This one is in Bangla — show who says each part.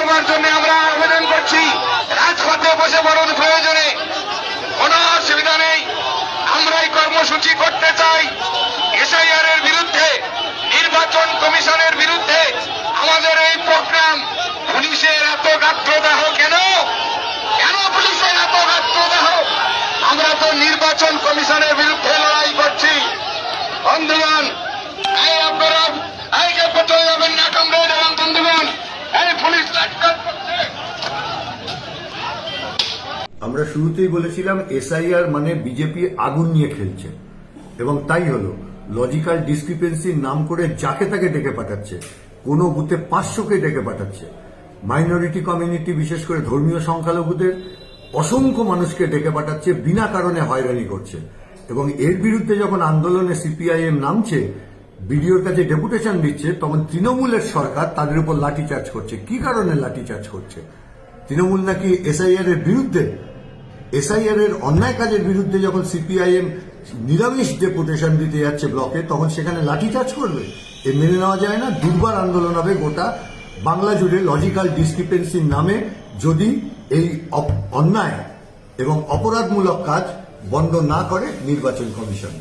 Speaker 1: করবার জন্য আমরা আবেদন করছি। রাজপথে বসে পড়ুন, প্রয়োজনে কোনো অসুবিধা নেই। আমরা এই কর্মসূচি করতে চাই। এসআইআর এর বিরুদ্ধে, নির্বাচন কমিশনের বিরুদ্ধে আমাদের এই প্রোগ্রাম। পুলিশের এত গাত্রদাহ কেন? কেন পুলিশের এত গাত্রদাহ? আমরা তো নির্বাচন কমিশনের বিরুদ্ধে লড়াই করছি বন্ধুগণ এই আপনারা এই যে পেট্রোল যাবেন না কমরেড এবং বন্ধুগণ এই পুলিশ লাটকাট করছে
Speaker 2: আমরা শুরুতেই বলেছিলাম এসআইআর মানে বিজেপি আগুন নিয়ে খেলছে। এবং তাই হলো লজিক্যাল ডিসক্রিপেন্সির নাম করে যাকে তাকে ডেকে পাঠাচ্ছে, কোনো বুথে পাঁচশোকে ডেকে পাঠাচ্ছে। মাইনরিটি কমিউনিটি বিশেষ করে ধর্মীয় সংখ্যালঘুদের, অসংখ্য মানুষকে ডেকে পাঠাচ্ছে, বিনা কারণে হয়রানি করছে। এবং এর বিরুদ্ধে যখন আন্দোলনে সিপিআইএম নামছে, বিডিওর কাছে ডেপুটেশন দিচ্ছে, তখন তৃণমূলের সরকার তাদের উপর লাঠিচার্জ করছে। কি কারণে লাঠিচার্জ করছে? তৃণমূল নাকি এসআইআর এর বিরুদ্ধে এসআইআর এর অন্যায় কাজের বিরুদ্ধে যখন সিপিআইএম নিরামিষ ডেপুটেশন দিতে যাচ্ছে ব্লকে তখন সেখানে লাঠিচার্জ করবে। এ মেনে নেওয়া যায় না। দুর্বার আন্দোলন হবে গোটা বাংলা জুড়ে লজিক্যাল ডিসক্রিপেন্সির নামে। যদি এই অন্যায় এবং অপরাধমূলক কাজ বন্ধ না করে নির্বাচন কমিশন।